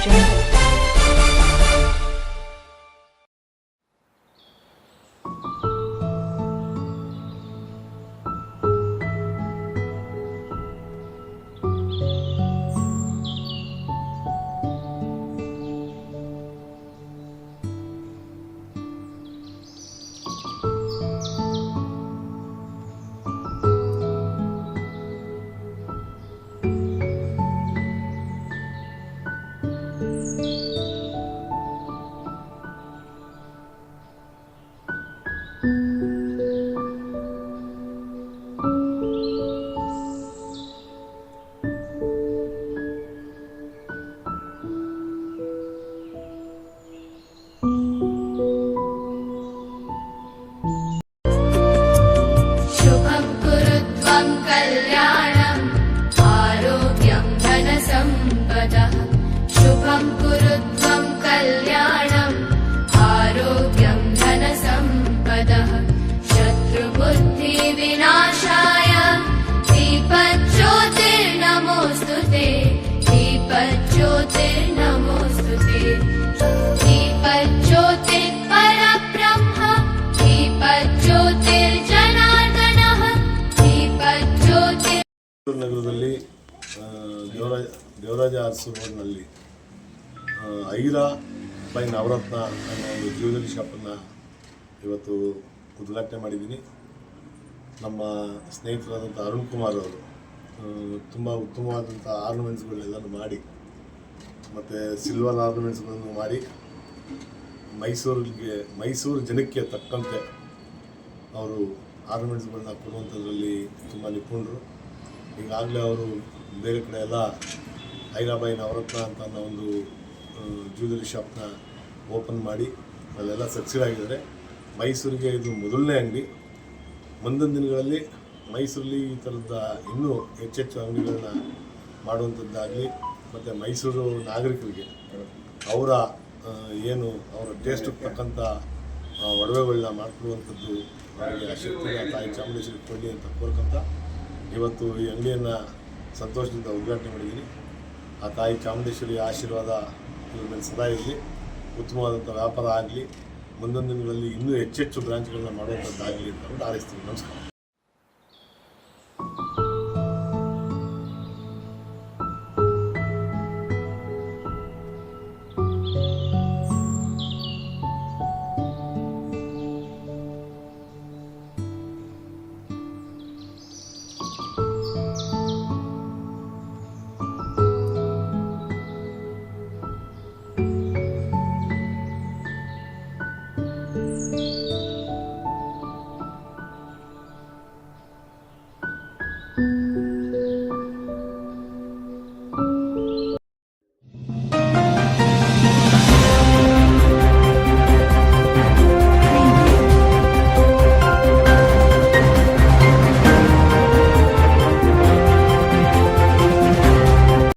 真的 शुभं कुरु त्वं कल्याणम् दीपज्योतिर्नमोऽस्तु ते दीपज्योतिर्परब्रह्म दीपज्योतिर्जनार्दनः दीपज्योतिर् ಬೆಂಗಳೂರು ನಗರದಲ್ಲಿ ಆ, ದೇವರಾಜ ದೇವರಾಜ ಅರಸು ರೋಡ್ನಲ್ಲಿ ಆ, ಐರಾ ಬೈ ನವರತ್ನ ಅನ್ನೋ ಒಂದು ಜ್ಯುವೆಲರಿ ಶಾಪನ್ನು ಇವತ್ತು ಉದ್ಘಾಟನೆ ಮಾಡಿದ್ದೀನಿ ನಮ್ಮ ಸ್ನೇಹಿತರಾದಂಥ ಅರುಣ್ ಕುಮಾರ್ ಅವರು ತುಂಬ ಉತ್ತಮವಾದಂಥ ಆರ್ನಮೆಂಟ್ಸ್ಗಳನ್ನೆಲ್ಲನೂ ಮಾಡಿ ಮತ್ತು ಸಿಲ್ವರ್ ಆರ್ನಮೆಂಟ್ಸ್ಗಳನ್ನು ಮಾಡಿ ಮೈಸೂರಿಗೆ, ಮೈಸೂರು ಜನಕ್ಕೆ ತಕ್ಕಂತೆ ಅವರು ಆರ್ನಮೆಂಟ್ಸ್ಗಳನ್ನ ಕೊಡುವಂಥದ್ರಲ್ಲಿ ತುಂಬ ನಿಪುಣರು. ಈಗಾಗಲೇ ಅವರು ಬೇರೆ ಕಡೆ ಎಲ್ಲ ಹೈರಾಬಾಯಿ ನವರತ್ನ ಅಂತ ಅನ್ನೋ ಒಂದು ಜ್ಯುವೆಲರಿ ಶಾಪ್ನ ಓಪನ್ ಮಾಡಿ ಅಲ್ಲೆಲ್ಲ ಸಕ್ಸೆಡ್ ಆಗಿದ್ದಾರೆ. ಮೈಸೂರಿಗೆ ಇದು ಮೊದಲನೇ ಅಂಗಡಿ. ಮುಂದಿನ ದಿನಗಳಲ್ಲಿ ಮೈಸೂರಲ್ಲಿ ಈ ಥರದ ಇನ್ನೂ ಹೆಚ್ಚೆಚ್ಚು ಅಂಗಡಿಗಳನ್ನ ಮಾಡುವಂಥದ್ದಾಗಲಿ ಮತ್ತು ಮೈಸೂರು ನಾಗರಿಕರಿಗೆ ಅವರ ಏನು ಅವರ ಟೇಸ್ಟಿಗೆ ತಕ್ಕಂಥ ಒಡವೆಗಳನ್ನ ಮಾಡಿಕೊಡುವಂಥದ್ದು ಅವರಿಗೆ ಆ ತಾಯಿ ಚಾಮುಂಡೇಶ್ವರಿ ಕೊಡಲಿ ಅಂತ ಕೋರ್ಕಂತ ಇವತ್ತು ಈ ಅಂಗಡಿಯನ್ನು ಸಂತೋಷದಿಂದ ಉದ್ಘಾಟನೆ ಮಾಡಿದ್ದೀನಿ. ಆ ತಾಯಿ ಚಾಮುಂಡೇಶ್ವರಿ ಆಶೀರ್ವಾದ ಇವ್ರ ಮೇಲೆ ಸದಾ ಇರಲಿ. ಉತ್ತಮವಾದಂಥ ವ್ಯಾಪಾರ ಆಗಲಿ. ಮುಂದೊಂದು ದಿನಗಳಲ್ಲಿ ಇನ್ನೂ ಹೆಚ್ಚೆಚ್ಚು ಬ್ರಾಂಚ್ಗಳನ್ನ ಮಾಡುವಂಥದ್ದಾಗಲಿ ಅಂತ ಹಾರೈಸ್ತೀನಿ ನಮಸ್ಕಾರ.